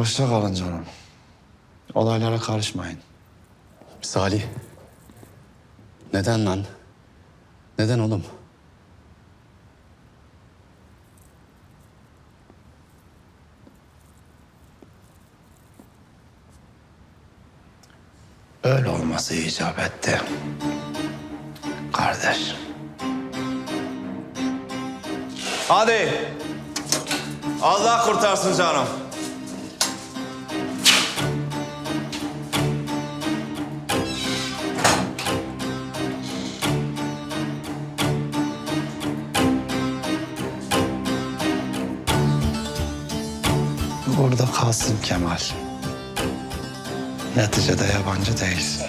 Hoşça kalın canım. Olaylara karışmayın. Salih. Neden lan? Neden oğlum? Öyle olması icap etti. Kardeş. Hadi. Allah kurtarsın canım. Kalsın Kemal. Neticede yabancı değilsin.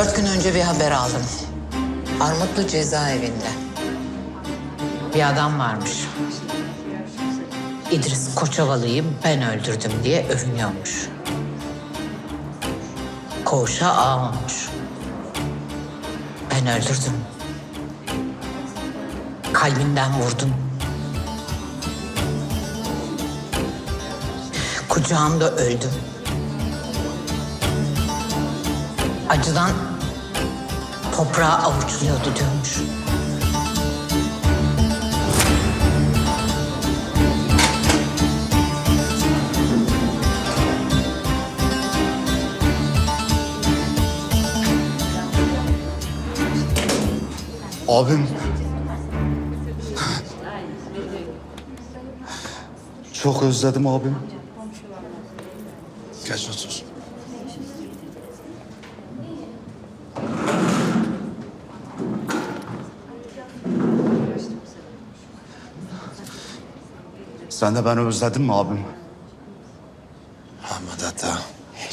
Dört gün önce bir haber aldım. Armutlu cezaevinde. Bir adam varmış. İdris Koçovalı'yı ben öldürdüm diye övünüyormuş. Koğuşa ağ olmuş. Ben öldürdüm. Kalbinden vurdum. Kucağımda öldüm. Acıdan toprağa avuçluyordu diyormuş. Abim. Çok özledim abim. Geç otur. Sen de beni özledin mi abim? Ahmet Ata,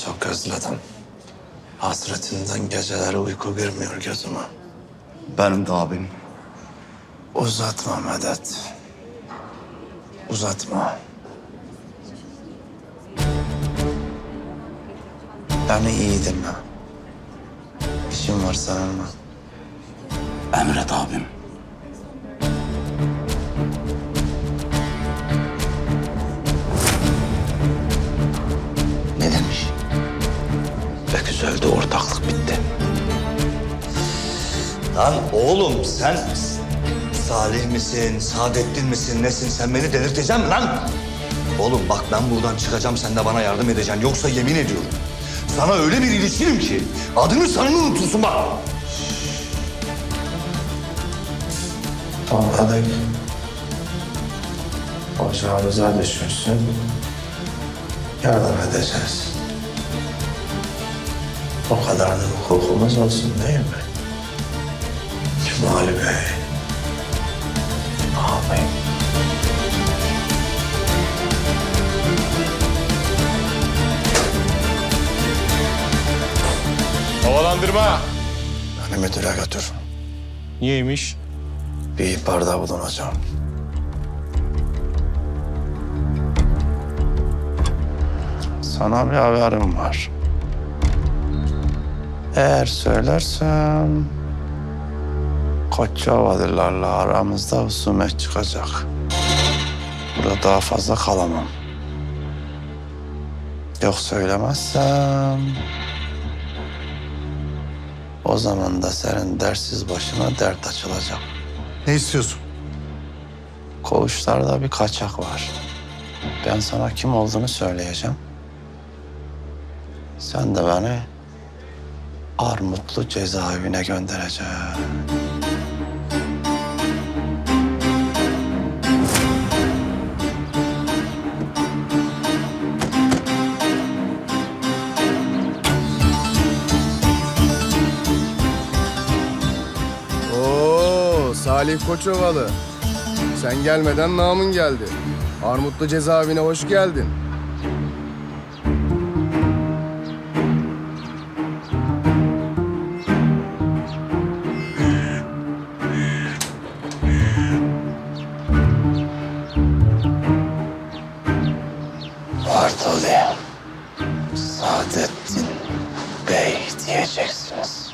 çok özledim. Hasretinden geceleri uyku girmiyor gözüme. Benim de abim. Uzatma Medet. Uzatma. Beni iyi dinle. İşim var seninle. Emret abim. Lan oğlum sen Salih misin, Saadettin misin, nesin? Sen beni delirteceksin mi lan? Oğlum bak ben buradan çıkacağım, sen de bana yardım edeceksin. Yoksa yemin ediyorum. Sana öyle bir ilişkinim ki adını sanını unutursun bak. Topladık. Ocağımıza düşürsün. Yardım edeceğiz. O kadar da hukukumuz olsun değil mi? Cumali Bey. Ağabeyim. Havalandırma. Beni müdüre götür. Niyeymiş? Bir ihbarda bulunacağım. Sana bir haberim var. Eğer söylersem... Koçovalilerle aramızda husumet çıkacak. Burada daha fazla kalamam. Yok söylemezsem... O zaman da senin dersiz başına dert açılacak. Ne istiyorsun? Koğuşlarda bir kaçak var. Ben sana kim olduğunu söyleyeceğim. Sen de beni Armutlu cezaevine göndereceğim. Oo, Salih Koçovalı. Sen gelmeden namın geldi. Armutlu cezaevine hoş geldin. Bartoli, Saadettin Bey diyeceksiniz.